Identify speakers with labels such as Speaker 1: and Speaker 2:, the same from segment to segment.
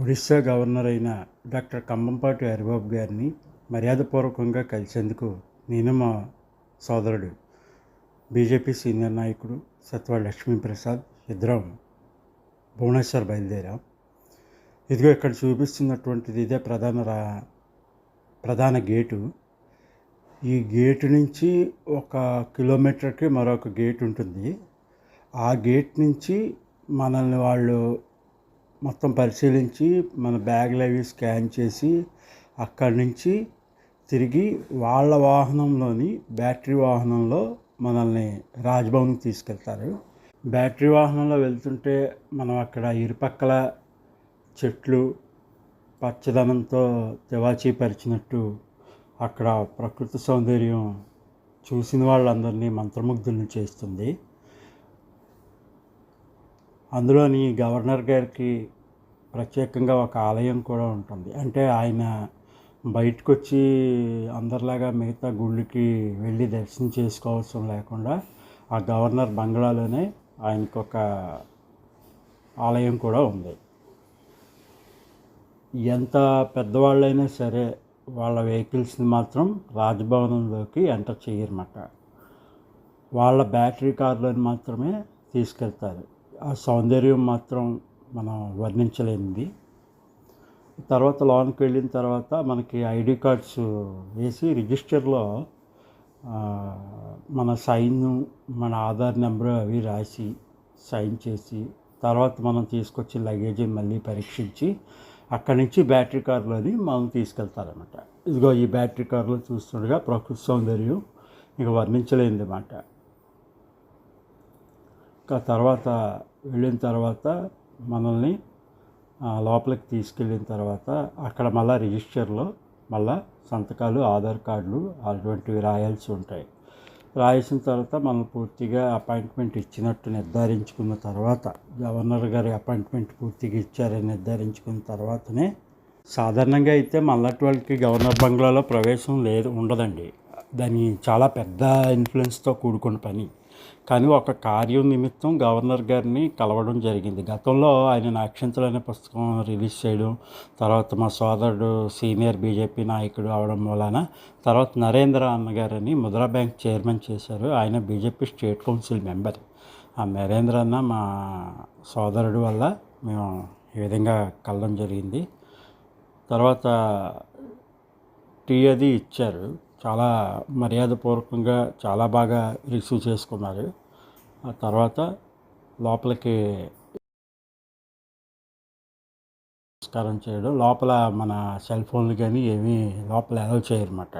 Speaker 1: Odisha governor అయిన doctor Kambampati Haribabu గారిని మర్యాదపూర్వకంగా కలిసేందుకు నేను మా సోదరుడు బీజేపీ సీనియర్ నాయకుడు సత్వ లక్ష్మీప్రసాద్ ఇద్దరం భువనేశ్వర్ బయలుదేరాం. ఇదిగో ఇక్కడ చూపిస్తున్నటువంటిది ఇదే ప్రధాన రా ప్రధాన గేటు. ఈ గేటు నుంచి ఒక కిలోమీటర్కి మరొక గేట్ ఉంటుంది. ఆ గేట్ నుంచి మనల్ని వాళ్ళు మొత్తం పరిశీలించి మన బ్యాగులు అవి స్కాన్ చేసి అక్కడి నుంచి తిరిగి వాళ్ళ వాహనంలోని బ్యాటరీ వాహనంలో మనల్ని రాజ్భవన్కి తీసుకెళ్తారు. బ్యాటరీ వాహనంలో వెళ్తుంటే మనం అక్కడ ఇరుపక్కల చెట్లు పచ్చదనంతో తివాచీపరిచినట్టు అక్కడ ప్రకృతి సౌందర్యం చూసిన వాళ్ళందరినీ మంత్రముగ్ధులను చేస్తుంది. అందులోని గవర్నర్ గారికి ప్రత్యేకంగా ఒక ఆలయం కూడా ఉంటుంది. అంటే ఆయన బయటకు వచ్చి అందరిలాగా మిగతా గుళ్ళకి వెళ్ళి దర్శనం చేసుకోవాల్సిన లేకుండా ఆ గవర్నర్ బంగ్లాలోనే ఆయనకు ఒక ఆలయం కూడా ఉంది. ఎంత పెద్దవాళ్ళైనా సరే వాళ్ళ వెహికల్స్ని మాత్రం రాజభవనంలోకి ఎంటర్ చేయరన్నమాట. వాళ్ళ బ్యాటరీ కార్లను మాత్రమే తీసుకెళ్తారు. ఆ సౌందర్యం మాత్రం మనం వర్ణించలేనిది. తర్వాత లోనికి వెళ్ళిన తర్వాత మనకి ఐడి కార్డ్స్ వేసి రిజిస్టర్లో మన సైన్ మన ఆధార్ నెంబర్ అవి రాసి సైన్ చేసి తర్వాత మనం తీసుకొచ్చి లగేజ్ మళ్ళీ పరీక్షించి అక్కడి నుంచి బ్యాటరీ కార్లోని మనం తీసుకెళ్తారనమాట ఇదిగో ఈ బ్యాటరీ కార్లో చూస్తుండగా ప్రకృతి సౌందర్యం ఇక వర్ణించలేదన్నమాట ఇంకా తర్వాత వెళ్ళిన తర్వాత మనల్ని లోపలికి తీసుకెళ్ళిన తర్వాత అక్కడ మళ్ళీ రిజిస్టర్లో మళ్ళా సంతకాలు ఆధార్ కార్డులు అటువంటివి రాయాల్సి ఉంటాయి. రాయాల్సిన తర్వాత మనం పూర్తిగా అపాయింట్మెంట్ ఇచ్చినట్టు నిర్ధారించుకున్న తర్వాత గవర్నర్ గారి అపాయింట్మెంట్ పూర్తిగా ఇచ్చారని నిర్ధారించుకున్న తర్వాతనే సాధారణంగా అయితే మళ్ళటి వాళ్ళకి గవర్నర్ బంగ్లాలో ప్రవేశం లేదు ఉండదండి. దాని చాలా పెద్ద ఇన్ఫ్లుయెన్స్తో కూడుకున్న పని. కానీ ఒక కార్యం నిమిత్తం గవర్నర్ గారిని కలవడం జరిగింది. గతంలో ఆయన అక్షంతలు పుస్తకం రిలీజ్ చేయడం తర్వాత మా సోదరుడు సీనియర్ బీజేపీ నాయకుడు అవడం వలన తర్వాత నరేంద్ర అన్నగారని ముద్రా బ్యాంక్ చైర్మన్ చేశారు. ఆయన బీజేపీ స్టేట్ కౌన్సిల్ మెంబర్. ఆ నరేంద్ర అన్న మా సోదరుడు వల్ల మేము ఈ విధంగా కలడం జరిగింది. తర్వాత టీ అది ఇచ్చారు. చాలా మర్యాదపూర్వకంగా చాలా బాగా రిసీవ్ చేసుకున్నారు. ఆ తర్వాత లోపలికి నమస్కారం చేయడం. లోపల మన సెల్ ఫోన్లు కానీ ఏమీ లోపల అలౌ చేయరన్నమాట.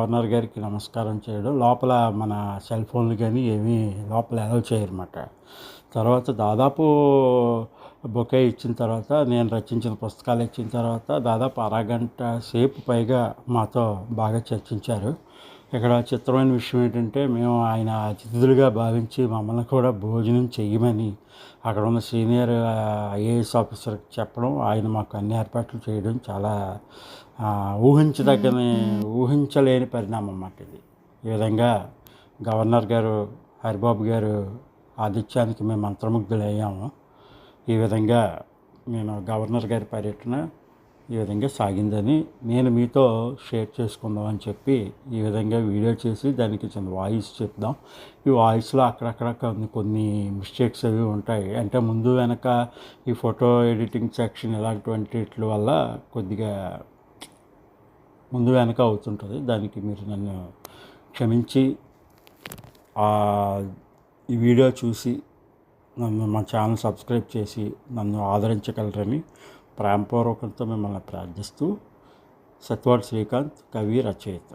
Speaker 1: గవర్నర్ గారికి నమస్కారం చేయడం. లోపల మన సెల్ ఫోన్లు కానీ ఏమీ లోపల అలౌ చేయరన్నమాట. తర్వాత దాదాపు బొకే ఇచ్చిన తర్వాత నేను రచించిన పుస్తకాలు ఇచ్చిన తర్వాత దాదాపు అరగంట సేపు పైగా మాతో బాగా చర్చించారు. ఇక్కడ చిత్రమైన విషయం ఏంటంటే మేము ఆయన అతిథులుగా భావించి మమ్మల్ని కూడా భోజనం చెయ్యమని అక్కడ ఉన్న సీనియర్ ఐఏఎస్ ఆఫీసర్కి చెప్పడం ఆయన మాకు అన్ని ఏర్పాట్లు చేయడం చాలా ఊహించదగ్గని ఊహించలేని పరిణామం అన్నమాట ఇది. ఈ విధంగా గవర్నర్ గారు హరిబాబు గారు ఆతిథ్యానికి మేము మంత్రముగ్ధులు అయ్యాము ఈ విధంగా నేను గవర్నర్ గారి పర్యటన ఈ విధంగా సాగిందని నేను మీతో షేర్ చేసుకుందామని చెప్పి ఈ విధంగా వీడియో చేసి దానికి చిన్న వాయిస్ చెప్దాం. ఈ వాయిస్లో అక్కడక్కడ కొన్ని కొన్ని మిస్టేక్స్ అవి ఉంటాయి. అంటే ముందు వెనక ఈ ఫోటో ఎడిటింగ్ సెక్షన్ ఇలాంటి వల్ల కొద్దిగా ముందు వెనక అవుతుంటుంది. దానికి మీరు నన్ను క్షమించి ఈ వీడియో చూసి నన్ను మా ఛానల్ సబ్స్క్రైబ్ చేసి నన్ను ఆదరించగలరని ప్రేమపూర్వకంతో మిమ్మల్ని ప్రార్థిస్తూ సత్వాడు శ్రీకాంత్ కవి రచయిత.